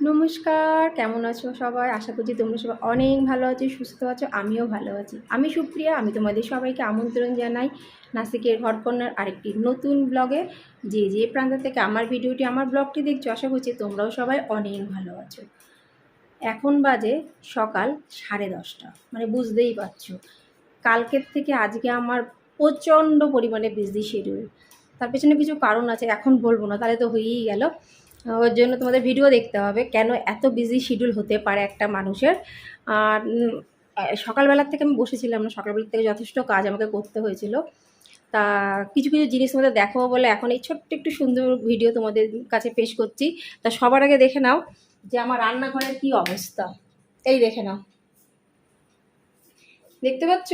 নমস্কার, কেমন আছো সবাই? আশা করছি তোমরা সবাই অনেক ভালো আছো, সুস্থ আছো, আমিও ভালো আছি। আমি সুপ্রিয়া, আমি তোমাদের সবাইকে আমন্ত্রণ জানাই নাসিকের ঘরকন্যার আরেকটি নতুন ব্লগে। যে যে প্রান্ত থেকে আমার ভিডিওটি, আমার ব্লগটি দেখছ, আশা করছি তোমরাও সবাই অনেক ভালো আছো। এখন বাজে সকাল সাড়ে দশটা মানে বুঝতেই পারছ। কালকের থেকে আজকে আমার প্রচণ্ড পরিমাণে বিজি শিডিউল তার পেছনে কিছু কারণ আছে, এখন বলব না, তাহলে তো হয়েই গেল। ওর জন্য তোমাদের ভিডিও দেখতে হবে কেন এত বিজি শিডিউল হতে পারে একটা মানুষের। আর সকালবেলার থেকে আমি বসেছিলাম না সকালবেলার থেকে যথেষ্ট কাজ আমাকে করতে হয়েছিল। তা কিছু কিছু জিনিস তোমাদের দেখাবো বলে এখন এই ছোট্ট একটু সুন্দর ভিডিও তোমাদের কাছে পেশ করছি। তা সবার আগে দেখে নাও যে আমার রান্নাঘরের কি অবস্থা। এই দেখে নাও। দেখতে পাচ্ছ?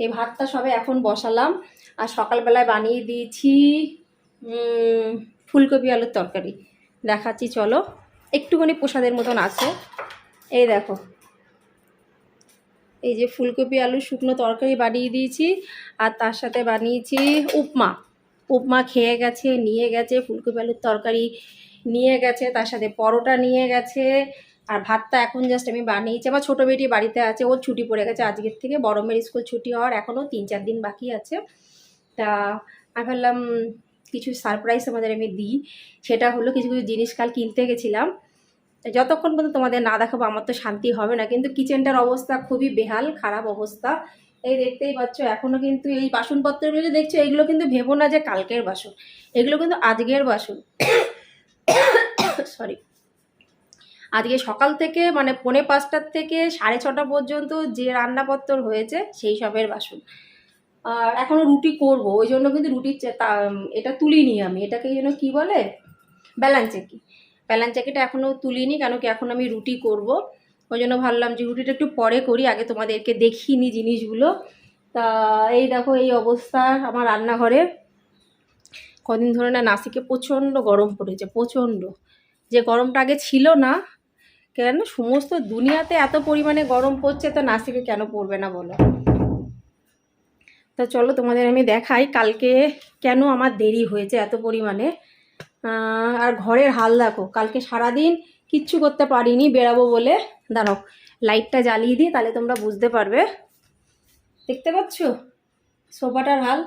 এই ভাতটা সবে এখন বসালাম। আর সকালবেলায় বানিয়ে দিয়েছি ফুলকপি আলুর তরকারি। দেখাচ্ছি, চলো। একটুখানি প্রসাদের মতন আছে। এই দেখো। এই যে ফুলকপি, আলু, শুকনো তরকারি বানিয়ে দিয়েছি, আর তার সাথে বানিয়েছি উপমা। উপমা খেয়ে গেছে, নিয়ে গেছে, ফুলকপি, আলুর তরকারি নিয়ে গেছে, তার সাথে পরোটা নিয়ে গেছে, আর ভাতটা এখন জাস্ট আমি বানিয়েছি। আমার ছোটো বেটি বাড়িতে আছে, ওর ছুটি পড়ে গেছে আজকের থেকে, বড় মেয়ের স্কুল ছুটি হওয়ার এখনও তিন চার দিন বাকি আছে। তা, আমি ভাবলাম কিছু সারপ্রাইজ আমাদের আমি দিই। সেটা হলো কিছু কিছু জিনিস কাল কিনতে গেছিলাম। যতক্ষণ পর্যন্ত তোমাদের না দেখাবো, আমার তো শান্তি হবে না। কিন্তু কিচেনটার অবস্থা খুবই বেহাল, খারাপ অবস্থা। এই দেখতেই পাচ্ছ এখনও কিন্তু এই বাসনপত্রগুলো যে দেখছ, এগুলো কিন্তু ভেবো না যে কালকের বাসন। এগুলো কিন্তু আজকের বাসন। সরি আজকে সকাল থেকে মানে পৌনে পাঁচটার থেকে সাড়ে ছটা পর্যন্ত যে রান্নাপত্র হয়েছে, সেই সবের বাসন। আর এখনও রুটি করব, ওই জন্য কিন্তু রুটির এটা তুলিনি আমি। এটাকে যেন কি বলে? ব্যালান চাকি ব্যালান চাকিটা এখনও তুলিনি, কেন কি এখন আমি রুটি করব। ওই জন্য ভাবলাম যে রুটিটা একটু পরে করি, আগে তোমাদেরকে দেখিনি জিনিসগুলো। তা, এই দেখো, এই অবস্থা আমার রান্নাঘরে। কদিন ধরে না নাসিকে প্রচণ্ড গরম পড়েছে, প্রচণ্ড। যে গরমটা আগে ছিল না, কেন সমস্ত দুনিয়াতে এত পরিমাণে গরম পড়ছে, তো নাসিকে কেন পড়বে না বলো? তা চলো তোমাদের আমি দেখাই কালকে কেন আমার দেরি হয়েছে এত পরিমাণে। আর ঘরের হাল দেখো, কালকে সারাদিন কিচ্ছু করতে পারিনি বেরাবো বলে। দাঁড়াও লাইটটা জ্বালিয়ে দিই, তাহলে তোমরা বুঝতে পারবে। দেখতে পাচ্ছ? সোফাটার হাল।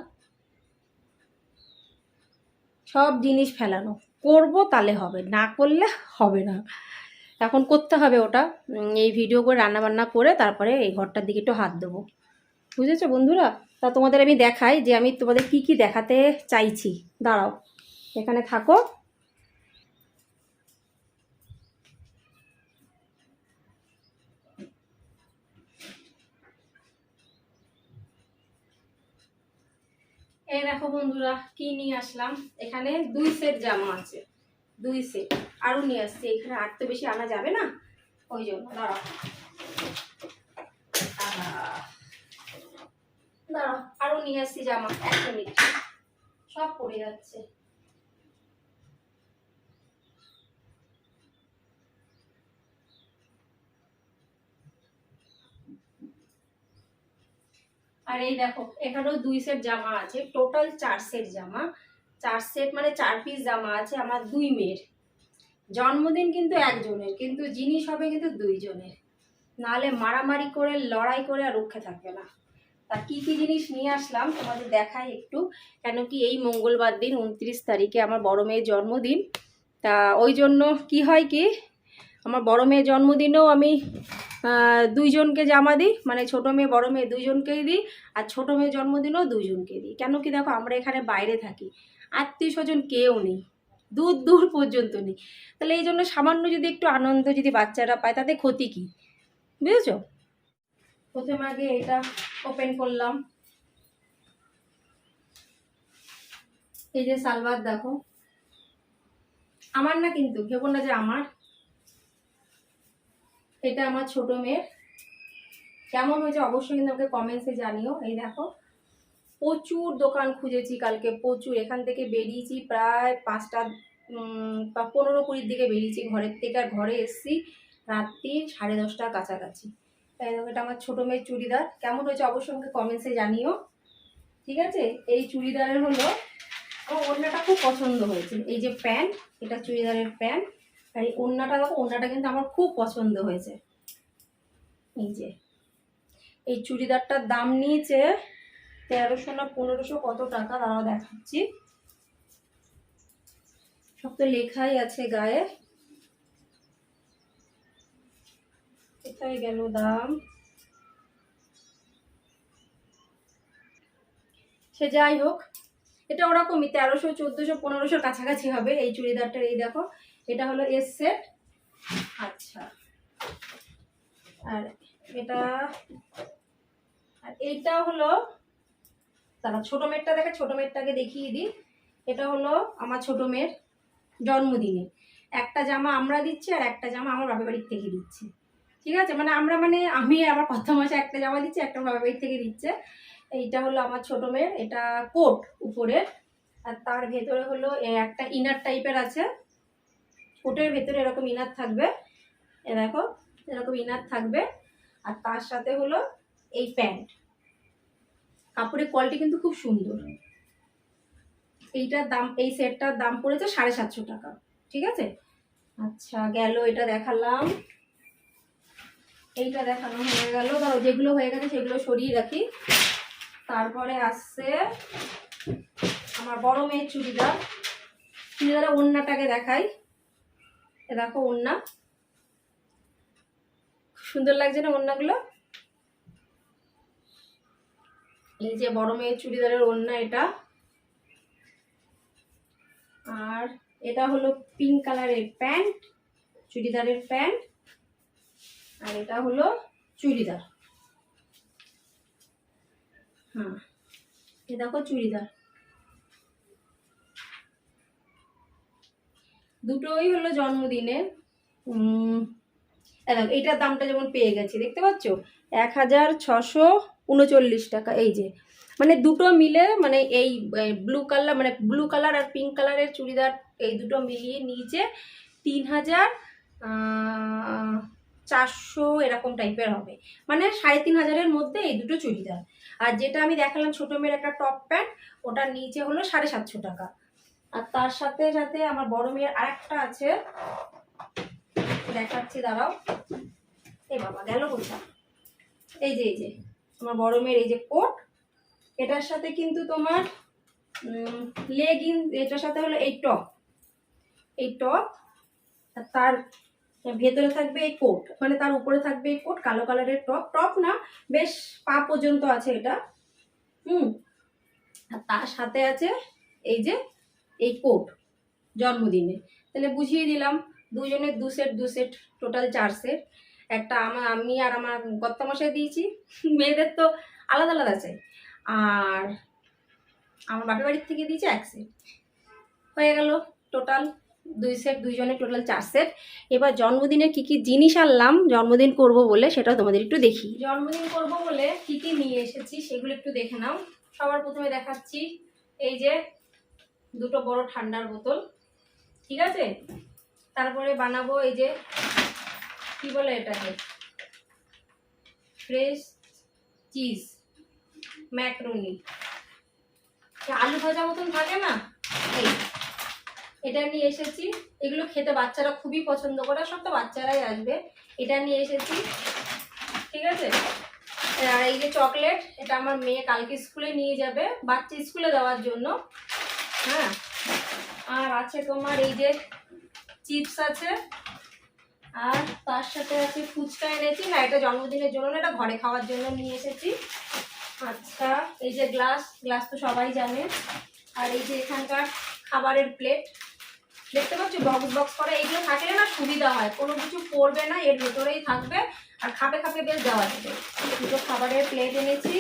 সব জিনিস ফেলানো। করব তাহলে হবে, না করলে হবে না। এখন করতে হবে ওটা। এই ভিডিও করে রান্নাবান্না করে তারপরে এই ঘরটার দিকে একটু হাত দেবো। বুঝেছ বন্ধুরা? তা তোমাদের আমি দেখাই যে আমি তোমাদের কি কি দেখাতে চাইছি। দাঁড়াও, এখানে থাকো। এই দেখো বন্ধুরা, কি নিয়ে আসলাম? এখানে দুই সেট জামা আছে, দুই সেট আরও নিয়ে আসছি, এখানে আর তো বেশি আনা যাবে না? ওই জন্য, দাঁড়াও। আরও নিয়ে আসছি জামা, একটা মিনিট। সব পড়ে যাচ্ছে। আর এই দেখো, এখানেও দুই সেট জামা আছে টোটাল চার সেট জামা। চার সেট মানে চার পিস জামা আছে আমার দুই মেয়ের। জন্মদিন কিন্তু একজনের, কিন্তু জিনিস হবে কিন্তু দুইজনের। নাহলে মারামারি করে, লড়াই করে আর রক্ষে থাকবে না। তা কি কি জিনিস নিয়ে আসলাম তোমাদের দেখাই একটু। কেন কি এই মঙ্গলবার দিন উনত্রিশ তারিখে আমার বড় মেয়ের জন্মদিন। তা ওই জন্য কি হয় কি, আমার বড় মেয়ের জন্মদিনেও আমি দুইজনকে জামা দিই মানে ছোটো মেয়ে, বড় মেয়ে দুইজনকেই দিই, আর ছোটো মেয়ের জন্মদিনেও দুইজনকে দিই। কেন কি দেখো, আমরা এখানে বাইরে থাকি, আত্মীয় স্বজন কেউ নেই, দূর দূর পর্যন্ত নেই। তাহলে এই জন্য সামান্য যদি একটু আনন্দ যদি বাচ্চারা পায়, তাতে ক্ষতি কী? বুঝেছ? প্রথমে আগে এটা ওপেন করলাম। এই যে সালবার দেখো। আমার না কিন্তু ভেবো না যে আমার, এটা আমার ছোট মেয়ের। কেমন হয়েছে অবশ্যই কিন্তু আমাকে কমেন্টসে জানিও। এই দেখো, প্রচুর দোকান খুঁজেছি কালকে, প্রচুর। এখান থেকে বেরিয়েছি প্রায় পাঁচটা পনেরো কুড়ির দিকে বেরিয়েছি ঘরের থেকে। আর ঘরে এসেছি রাত্রি সাড়ে দশটার কাছাকাছি। এটা আমার ছোটো মেয়ের চুড়িদার। কেমন হয়েছে অবশ্যই আমাকে কমেন্টসে জানিও। ঠিক আছে? এই চুড়িদারের হলো, আমার ওড়নাটা খুব পছন্দ হয়েছে। এই যে প্যান্ট, এটা চুড়িদারের প্যান্ট। আর এই ওড়নাটা দেখো, ওড়নাটা কিন্তু আমার খুব পছন্দ হয়েছে। এই যে, এই চুড়িদারটার দাম নিয়েছে তেরোশো না পনেরোশো কত টাকা? দাঁড়াও দেখাচ্ছি। সব তো লেখাই আছে গায়ে। কোথায় গেল দাম? সে যাই হোক, এটা ওরকমই, তেরোশো, চোদ্দোশো, পনেরোশোর কাছাকাছি হবে এই চুড়িদারটার, এই দেখো, এটা হলো এস সেট। আচ্ছা। আর এটা, আর এইটা হলো তারা ছোটো মেয়েরটা দেখে, ছোটো মেয়েরটাকে দেখিয়ে দিই। এটা হলো আমার ছোটো মেয়ের জন্মদিনে। একটা জামা আমরা দিচ্ছি আর একটা জামা আমার বাপের বাড়ির থেকে দিচ্ছে। ঠিক আছে? মানে আমরা মানে আমি, আমার কথা মাসে একটা জামা দিচ্ছি, একটা বাপের বাড়ির থেকে দিচ্ছে। এইটা হলো আমার ছোটো মেয়ের, এটা কোট উপরের আর তার ভেতরে হলো একটা ইনার টাইপের আছে। কোটের ভেতরে এরকম ইনার থাকবে। এ দেখো, এরকম ইনার থাকবে। আর তার সাথে হলো এই প্যান্ট। কাপড়ের কোয়ালিটি কিন্তু খুব সুন্দর। এইটার দাম, এই সেটটার দাম পড়েছে সাড়ে সাতশো টাকা। ঠিক আছে? আচ্ছা গেল, এটা দেখালাম। এইটা দেখানো হয়ে গেল। ধরো যেগুলো হয়ে গেছে সেগুলো সরিয়ে রাখি। তারপরে আসছে আমার বড় মেয়ের চুড়িদার। চুড়িদারের ওড়নাটাকে দেখাই। এ দেখো খুব সুন্দর লাগছে না ওড়নাগুলো? এই যে বড় মেয়ের চুড়িদারের ওড়না এটা। আর এটা হলো পিঙ্ক কালারের প্যান্ট, চুড়িদারের প্যান্ট। আর এটা হলো চুড়িদার। হ্যাঁ দেখো চুড়িদার। দুটোই হলো জন্মদিনে। উম, এই দেখো, এইটার দামটা যেমন পেয়ে গেছি দেখতে পাচ্ছ? এক হাজার ছশো উনচল্লিশ টাকা এই যে। মানে দুটো মিলে মানে এই ব্লু কালার মানে ব্লু কালার আর পিঙ্ক কালারের চুড়িদার এই দুটো মিলিয়ে নিচে তিন হাজার চারশো এরকম টাইপের হবে। মানে সাড়ে তিন হাজারের মধ্যে এই দুটো চুড়িদার। আর যেটা আমি দেখালাম ছোটো মেয়ের একটা টপ প্যান্ট ওটার নিচে হলো সাড়ে সাতশো টাকা। আর তার সাথে সাথে আমার বড় মেয়ের আরেকটা আছে। দেখাচ্ছি, দাঁড়াও। এ বাবা, গেল কোথা এই যে এই যে, আমার বড় মেয়ের এই যে কোট, এটার সাথে কিন্তু তোমার লেগিং এটার সাথে হলো এই টপ এই টপ আর তার ভেতরে থাকবে এই কোট মানে তার উপরে থাকবে এই কোট কালো কালারের টপ টপ না, বেশ পা পর্যন্ত আছে এটা। হুম, আর তার সাথে আছে এই যে, এই কোট জন্মদিনে। তাহলে বুঝিয়ে দিলাম, দুজনের দু সেট দু সেট টোটাল চার সেট একটা আমার আমি আর আমার কর্তামশাই দিয়েছি, মেয়েদের তো আলাদা আলাদা চাই আর আমার বাপের বাড়ির থেকে দিয়েছি এক সেট হয়ে গেল টোটাল দুই সেট দুইজনের টোটাল চার সেট এবার জন্মদিনে কি কি জিনিস আনলাম, জন্মদিন করব বলে সেটাও তোমাদের একটু দেখি। জন্মদিন করব বলে কি কি নিয়ে এসেছি সেগুলো একটু দেখে নাও। সবার প্রথমে দেখাচ্ছি, এই যে দুটো বড় ঠান্ডার বোতল, ঠিক আছে? তারপরে বানাবো এই যে, কি বলে এটাকে? ফ্রেশ চিজ ম্যাকরনি আলু ভাজা মতন থাকে না? এই। এটা নিয়ে এসেছি। এগুলো খেতে বাচ্চারা খুবই পছন্দ করে সব তো বাচ্চারাই আসবে। এটা নিয়ে এসেছি। ঠিক আছে? আর এই যে চকলেট এটা আমার মেয়ে কালকে স্কুলে নিয়ে যাবে বাচ্চা স্কুলে দেওয়ার জন্য। হ্যাঁ? আর আছে তোমার এই যে চিপস আছে আর তার সাথে আছে ফুচকা এনেছি। হ্যাঁ এটা জন্মদিনের জন্য না, এটা ঘরে খাওয়ার জন্য নিয়ে এসেছি। আচ্ছা এই যে গ্লাস গ্লাস তো সবাই জানে। আর এই যে এখানকার খাবারের প্লেট দেখতে পাচ্ছি বক্স বক্স করে এইগুলো থাকলে না সুবিধা হয়। কোনো কিছু পড়বে না, এর ভেতরেই থাকবে। আর খাপে খাপে বেশ দেওয়া যাবে দুটো খাবারের প্লেট এনেছি।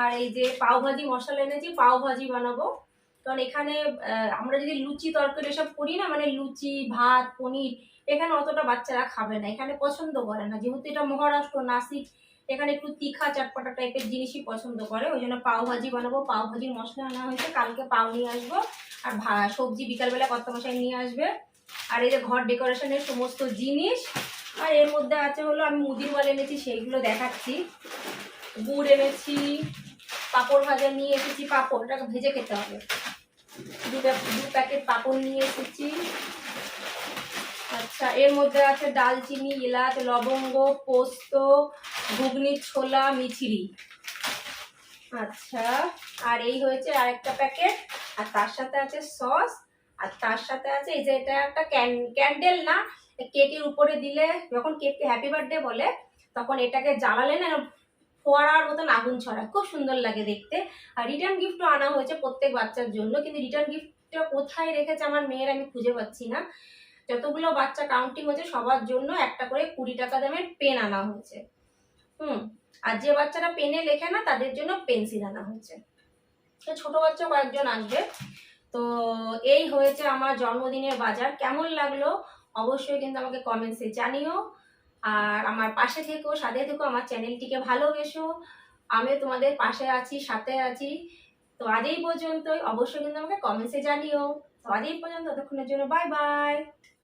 আর এই যে পাও ভাজি মশলা এনেছি, পাও ভাজি বানাবো। কারণ এখানে আমরা যদি লুচি তরকারি এসব করি না মানে লুচি, ভাত, পনির, এখানে অতটা বাচ্চারা খাবে না। এখানে পছন্দ করে না। যেহেতু এটা মহারাষ্ট্র, নাসিক এখানে একটু তিখা চটপটা টাইপের জিনিসই পছন্দ করে, ওই জন্য পাও ভাজি বানাবো। পাও ভাজির মশলা আনা হয়েছে, কালকে পাও নিয়ে আসব। আর সবজি বিকালবেলা কত মশাই নিয়ে আসবে। আর এই যে ঘর ডেকোরেশনের সমস্ত জিনিস, আর এর মধ্যে আছে হলো আমি মুদির মাল এনেছি, সেইগুলো দেখাচ্ছি। গুড় এনেছি, পাঁপড় ভাজা নিয়ে এসেছি, পাঁপড়, ওটাকে ভেজে খেতে হবে। দু প্যাকেট পাঁপড় নিয়ে এসেছি। আচ্ছা এর মধ্যে আছে ডালচিনি, এলাচ, লবঙ্গ, পোস্ত ঘুগনি, ছোলা, মিছরি। আচ্ছা আর এই হয়েছে আরেকটা প্যাকেট, আর তার সাথে আছে সস, আর তার সাথে আছে এই যে এটা একটা ক্যান্ডেল না, কেকের উপরে দিলে, যখন কেককে হ্যাপি বার্থডে বলে, তখন এটাকে জ্বালালে না, ফোয়ারার মতন আগুন ছড়ায়। খুব সুন্দর লাগে দেখতে। আর রিটার্ন গিফটও আনা হয়েছে প্রত্যেক বাচ্চার জন্য, কিন্তু রিটার্ন গিফটটা কোথায় রেখেছে আমার মেয়ের আমি খুঁজে পাচ্ছি না। যতগুলো বাচ্চা কাউন্টিং হয়েছে সবার জন্য একটা করে কুড়ি টাকা দামের পেন আনা হয়েছে। হুম, আর যে বাচ্চারা পেনে লেখে না, তাদের জন্য পেন্সিল আনা হয়েছে। তো ছোট বাচ্চা কয়েকজন আসবে। তো এই হয়েছে আমার জন্মদিনের বাজার। কেমন লাগল? অবশ্যই কিন্তু আমাকে কমেন্টসে জানিও। আর আমার পাশে থেকো, সাথে থেকো, আমার চ্যানেলটিকে ভালোবেসো। আমিও তোমাদের পাশে আছি, সাথে আছি। তো আজ এই পর্যন্তই। অবশ্যই কিন্তু আমাকে কমেন্টসে জানিও। তো আজ এই পর্যন্ত। ততক্ষণের জন্য বাই বাই